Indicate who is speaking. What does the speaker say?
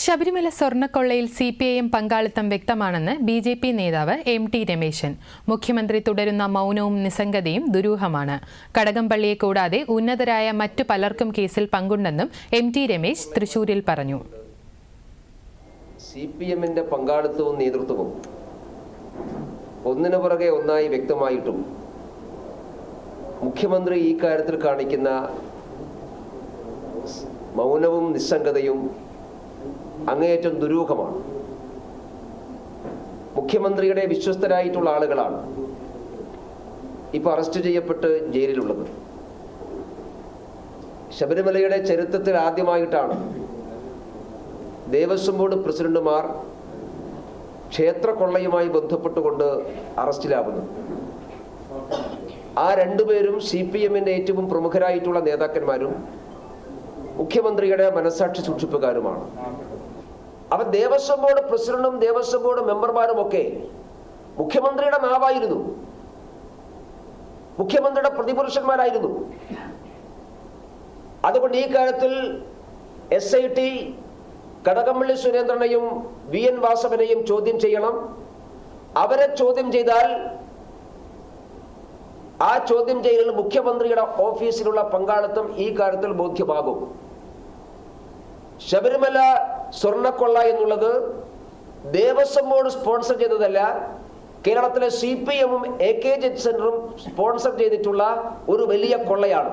Speaker 1: ശബരിമല സ്വർണക്കൊള്ളയിൽ C P I M പങ്കാളിത്തം വ്യക്തമാണെന്ന് ബി ജെ പി നേതാവ് എം ടി രമേശൻ. മുഖ്യമന്ത്രി തുടരുന്ന മൗനവും നിസ്സംഗതയും ദുരൂഹമാണ്. കടകംപള്ളിയെ കൂടാതെ ഉന്നതരായ മറ്റു പലർക്കും കേസിൽ പങ്കുണ്ടെന്നും എം ടി രമേശ് തൃശൂരിൽ പറഞ്ഞു.
Speaker 2: സി പി എമ്മിന്റെ പങ്കാളിത്തവും നേതൃത്വവും ഒന്നിനു പുറകെ ഒന്നായി വ്യക്തമായിട്ടും മുഖ്യമന്ത്രി ഈ കാര്യത്തിൽ കാണിക്കുന്ന മൗനവും നിസ്സംഗതയും അങ്ങേയറ്റം ദുരൂഹമാണ്. മുഖ്യമന്ത്രിയുടെ വിശ്വസ്തരായിട്ടുള്ള ആളുകളാണ് ഇപ്പൊ അറസ്റ്റ് ചെയ്യപ്പെട്ട് ജയിലിലുള്ളത്. ശബരിമലയുടെ ചരിത്രത്തിൽ ആദ്യമായിട്ടാണ് ദേവസ്വം ബോർഡ് പ്രസിഡന്റുമാർ ക്ഷേത്ര കൊള്ളയുമായി ബന്ധപ്പെട്ടുകൊണ്ട് അറസ്റ്റിലാകുന്നത് ആ രണ്ടുപേരും സി പി എമ്മിന്റെ ഏറ്റവും പ്രമുഖരായിട്ടുള്ള നേതാക്കന്മാരും മുഖ്യമന്ത്രിയുടെ മനസാക്ഷി സൂക്ഷിപ്പുകാരുമാണ്. അവ ദേവസ്വം ബോർഡ് പ്രസിഡന്റും ദേവസ്വം ബോർഡ് മെമ്പർമാരും ഒക്കെ മുഖ്യമന്ത്രിയുടെ നാവായിരുന്നു മുഖ്യമന്ത്രിയുടെ പ്രതിപുരുഷന്മാരായിരുന്നു. അതുകൊണ്ട് ഈ കാര്യത്തിൽ എസ് ഐ ടി കടകംപള്ളി സുരേന്ദ്രനെയും വി എൻ വാസവനെയും ചോദ്യം ചെയ്യണം. അവരെ ചോദ്യം ചെയ്താൽ ആ ചോദ്യം ചെയ്യലിൽ മുഖ്യമന്ത്രിയുടെ ഓഫീസിലുള്ള പങ്കാളിത്തം ഈ കാര്യത്തിൽ ബോധ്യമാകും. ശബരിമല സ്വർണക്കൊള്ള എന്നുള്ളത് ദേവസ്വം ബോർഡ് സ്പോൺസർ ചെയ്തതല്ല കേരളത്തിലെ സി പി എമ്മും എ കെ ജെ സെന്ററും സ്പോൺസർ ചെയ്തിട്ടുള്ള ഒരു വലിയ കൊള്ളയാണ്.